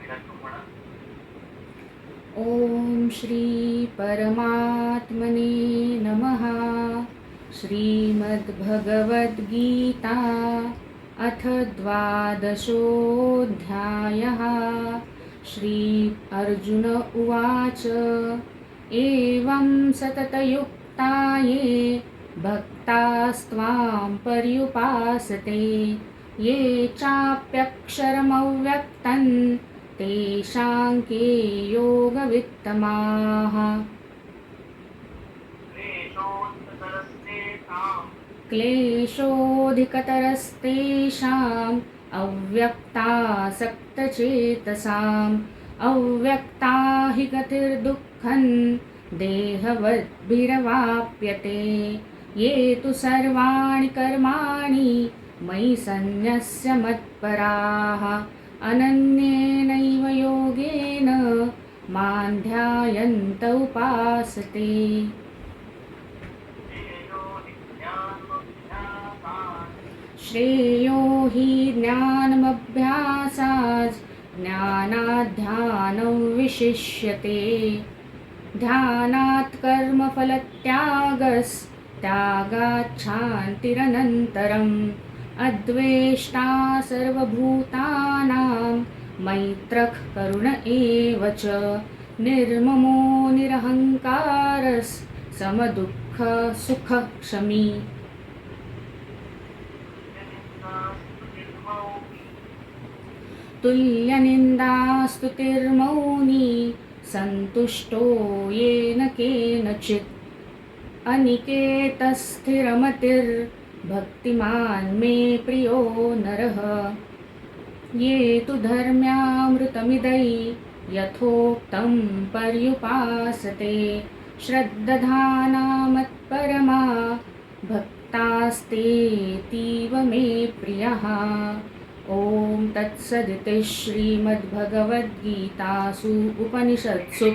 वेदांत म्हणा. ॐ श्री परमात्मने नमः. श्रीमद्भगवद्गीता अथ द्वादशोऽध्यायः. श्री अर्जुन उवाच. एवं सततयुक्ता ये भक्तास्त्वां पर्युपासते ये चाप्यक्षरमव्यक्तं तेषां के योगवित्तमाः। क्लेशोऽधिकतरस्तेषाम्। अव्यक्तासक्तचेतसाम् अव्यक्ता हि गतिर्दुःखं देहवद्भिरवाप्यते। ये तु सर्वाणि कर्माणि मयि सन्न्यस्य मत्पराः। अनन्येनैव योगेन मां ध्यायन्त उपासते। श्रेयो हि ज्ञानमभ्यासात् ज्ञानाध्यानं विशिष्यते। ध्यानात् कर्मफलत्यागस् त्यागाच्छान्तिरनन्तरम् अद्वेष्टा सर्वभूतानां मैत्रः करुण एव च। निर्ममो निरहङ्कारस्समदुःखसुखक्षमी तुल्यनिन्दास्तुतिर्मौनी सन्तुष्टो येन केनचित्। अनिकेतस्थिरमतिर्भक्तिमान् मे प्रियो नरः। ये तु धर्म्यामृतमिदै यथोक्तं पर्युपासते। श्रद्दधानामत्परमा भक्तास्तेतीव मे प्रियः। ॐ तत्सदिति श्रीमद्भगवद्गीतासु उपनिषत्सु।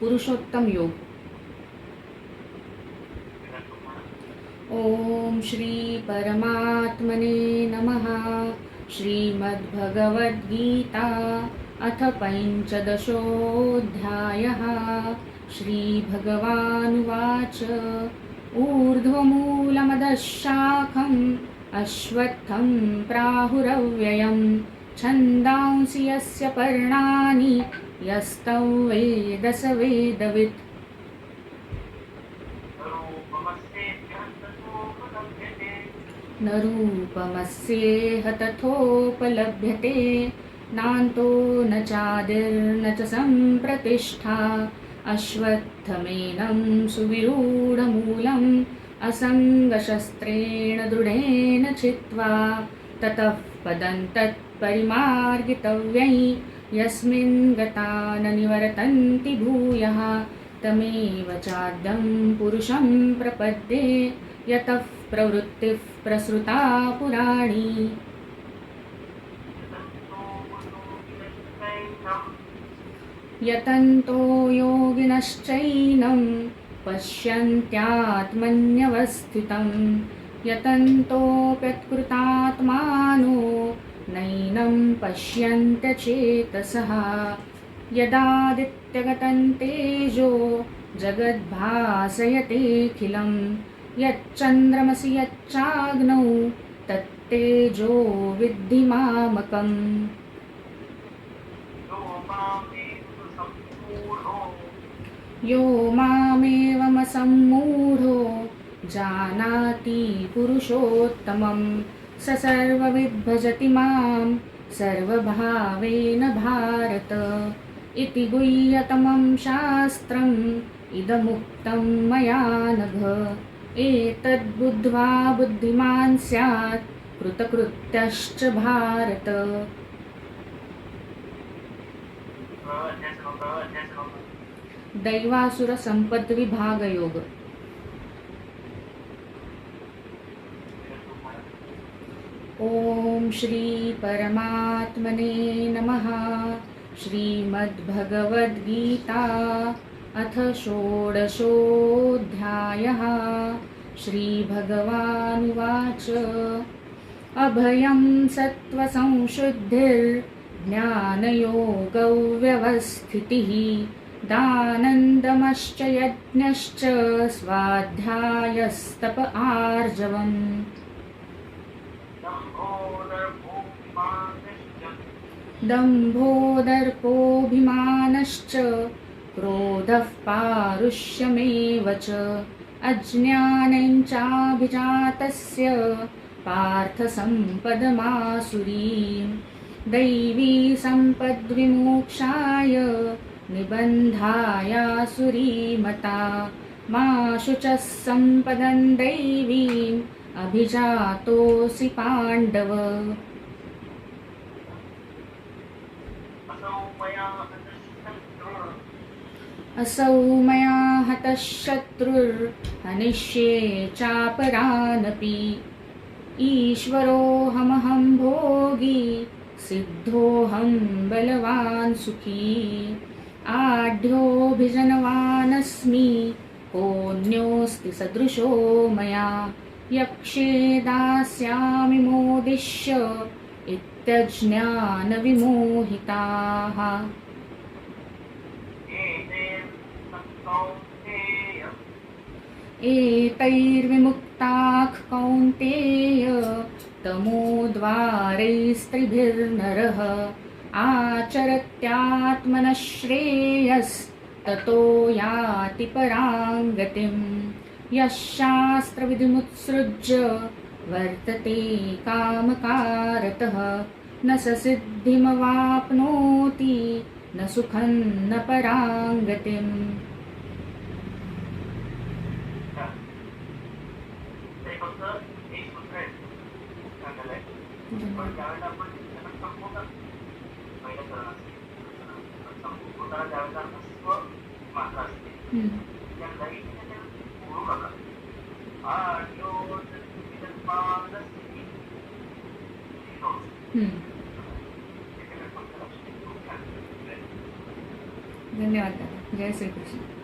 पुरुषोत्तम योग। ओम श्री परमात्मने नमः। श्रीमद्भगवद्गीता अथ पञ्चदशोऽध्यायः। श्रीभगवानुवाच। ऊर्ध्वमूलमदशाखम् अश्वत्थं प्राहुरव्ययं छन्दांसि यस्य पर्णानि यस्तौ वेदसवेदवित्। वेदवित् न रूपमस्येह तथोपलभ्यते नान्तो न चादिर्न च सम्प्रतिष्ठा। अश्वत्थमेनं सुविरूढमूलम् असङ्गशस्त्रेण दृढेन चित्वा ततः पदं तत्परिमार्गितव्यै। यस्मिन् गता न निवर्तन्ति भूयः तमेव चाद्यं पुरुषं प्रपद्ये यतः प्रवृत्तिः प्रसृता पुराणी। यतन्तो योगिनश्चैनं पश्यन्त्यात्मन्यवस्थितं यतन्तोऽप्यत्कृतात्मानो नैनं पश्यन्त्यचेतसः यदादित्यगतं तेजो जगद्भासयतेऽखिलं यच्चन्द्रमसि यच्चाग्नौ तत्तेजो विद्धि मामकम् यो मामेवमसम्मूढो जानाति पुरुषोत्तमं स सर्वविद्भजति मां सर्वभावेन भारत। इति गुह्यतमं शास्त्रम् इदमुक्तं मया नघ। एतद्बुद्ध्वा बुद्धिमान् स्यात् कृतकृत्यश्च भारत। दैवासुरसम्पद्विभागयोग। ॐ श्री परमात्मने नमः। श्रीमद्भगवद्गीता अथ षोडशोऽध्यायः। श्रीभगवानुवाच। अभयं सत्त्वसंशुद्धिर्ज्ञानयोगौ व्यवस्थितिः दानन्दमश्च यज्ञश्च स्वाध्यायस्तप आर्जवम्। दम्भोदर्पोऽभिमानश्च क्रोधः पारुष्यमेव च। अज्ञानं चाभिजातस्य पार्थसम्पदमासुरीं दैवी सम्पद्विमोक्षाय निबन्धायासुरीमता। मा शुचः सम्पदं दैवीम् अभिजातोऽसि पाण्डव। असौ मया हतः चापरानपि। ईश्वरोऽहमहं भोगी सिद्धोऽहं बलवान् सुखी। आढ्योऽभिजनवानस्मि कोऽन्योऽस्ति सदृशो मया। यक्षे दास्यामि मोदिष्य इत्यज्ञानविमोहिताः। एते एतैर्विमुक्ताः कौन्तेय तमोद्वारैस्त्रिभिर्नरः आचरत्यात्मनः श्रेयस्ततो याति परां गतिं यः शास्त्रविधिमुत्सृज्य वर्तते कामकारतः। न स सिद्धिमवाप्नोति न सुखं न परां गतिम् ते धन्यवाद दादा. जय श्रीकृष्ण.